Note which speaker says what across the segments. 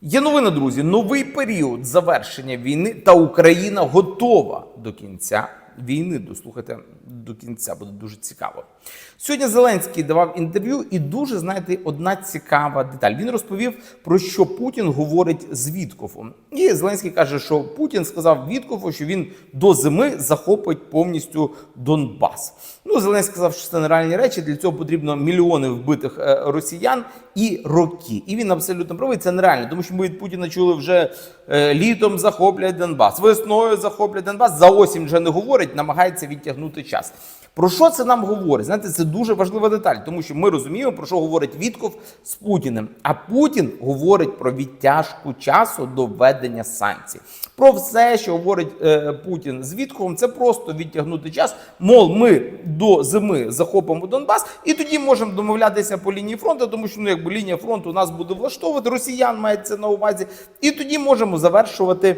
Speaker 1: Є новина, друзі. Новий період завершення війни та Україна готова до кінця війни. Дослухайте до кінця, буде дуже цікаво. Сьогодні Зеленський давав інтерв'ю, і дуже знаєте, одна цікава деталь. Він розповів про що Путін говорить з Віткофом. І Зеленський каже, що Путін сказав Віткофу, що він до зими захопить повністю Донбас. Ну, Зеленський сказав, що це нереальні речі. Для цього потрібно мільйони вбитих е, росіян і роки. І він абсолютно правий. Це нереально, тому що ми від Путіна чули вже е, літом захоплять Донбас, весною захоплять Донбас. За осінь вже не говорить, намагається відтягнути час. Про що це нам говорить? Знаєте, це дуже важлива деталь, тому що ми розуміємо, про що говорить Вітков з Путіним. А Путін говорить про відтяжку часу до введення санкцій. Про все, що говорить е, Путін з Вітковим, це просто відтягнути час. Мол, ми до зими захопимо Донбас, і тоді можемо домовлятися по лінії фронту, тому що ну, якби лінія фронту нас буде влаштовувати, росіян мається на увазі, і тоді можемо завершувати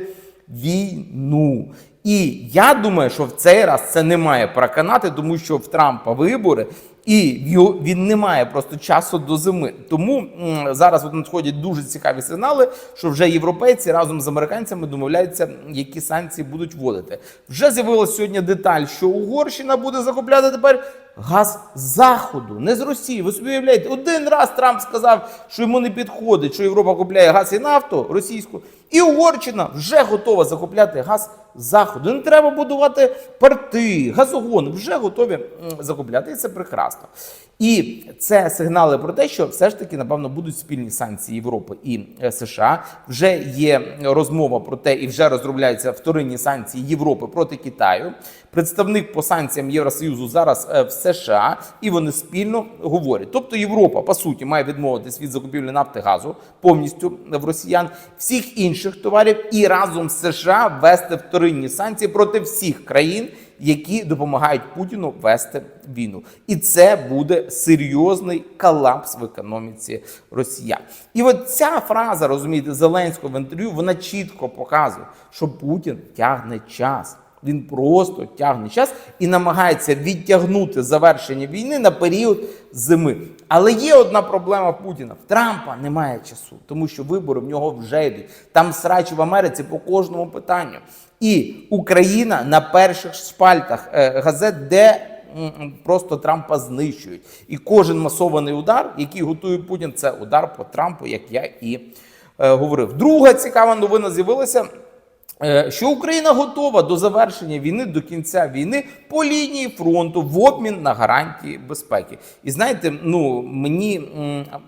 Speaker 1: війну. І я думаю, що в цей раз це не має проканати, тому що в Трампа вибори. І він не має просто часу до зими. Тому зараз надходять дуже цікаві сигнали, що вже європейці разом з американцями домовляються, які санкції будуть вводити. Вже з'явилася сьогодні деталь, що Угорщина буде закупляти тепер газ заходу, не з Росії. Ви собі уявляєте, один раз Трамп сказав, що йому не підходить, що Європа купляє газ і нафту російську, і Угорщина вже готова закупляти газ заходу. Не треба будувати порти, газогони, вже готові закупляти. І це прекрасно. ますと。І це сигнали про те, що все ж таки, напевно, будуть спільні санкції Європи і е, США. Вже є розмова про те, і вже розробляються вторинні санкції Європи проти Китаю. Представник по санкціям Євросоюзу зараз е, в США, і вони спільно говорять. Тобто Європа, по суті, має відмовитись від закупівлі нафти газу повністю в росіян, всіх інших товарів, і разом з США ввести вторинні санкції проти всіх країн, які допомагають Путіну вести війну. І це буде серйозний колапс в економіці росіян. І от ця фраза, розумієте, Зеленського в інтерв'ю, вона чітко показує, що Путін тягне час. Він просто тягне час і намагається відтягнути завершення війни на період зими. Але є одна проблема Путіна: в Трампа немає часу, тому що вибори в нього вже йдуть. Там срач в Америці по кожному питанню. І Україна на перших шпальтах е, газет, де просто Трампа знищують. І кожен масований удар, який готує Путін, це удар по Трампу, як я і е, говорив. Друга цікава новина з'явилася. Е, Що Україна готова до завершення війни до кінця війни по лінії фронту в обмін на гарантії безпеки, і знаєте, ну мені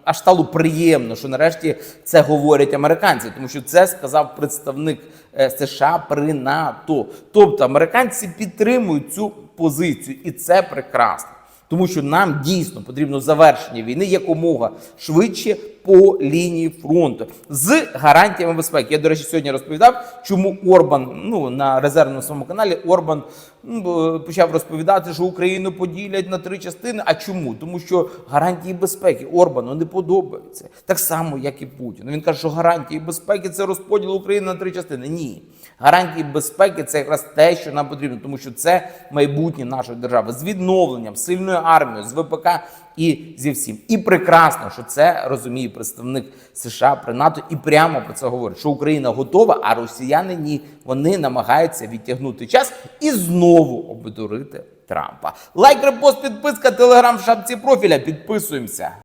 Speaker 1: аж стало приємно, що нарешті це говорять американці, тому що це сказав представник е, США при НАТО. Тобто американці підтримують цю позицію, і це прекрасно. Тому що нам дійсно потрібно завершення війни якомога швидше по лінії фронту з гарантіями безпеки. Я, до речі, сьогодні розповідав, чому Орбан ну на резервному своєму каналі Орбан б- почав розповідати, що Україну поділять на три частини. А чому? Тому що гарантії безпеки Орбану не подобаються. Так само, як і Путіну. Він каже, що гарантії безпеки це розподіл України на три частини. Ні. Гарантії безпеки це якраз те, що нам потрібно, тому що це майбутнє нашої держави з відновленням, сильною армією, з ВПК і зі всім. І прекрасно, що це розуміє представник США при НАТО і прямо про це говорить, що Україна готова, а росіяни ні. Вони намагаються відтягнути час і знову обдурити Трампа. Лайк, репост, підписка, телеграм в шапці профіля. Підписуємося.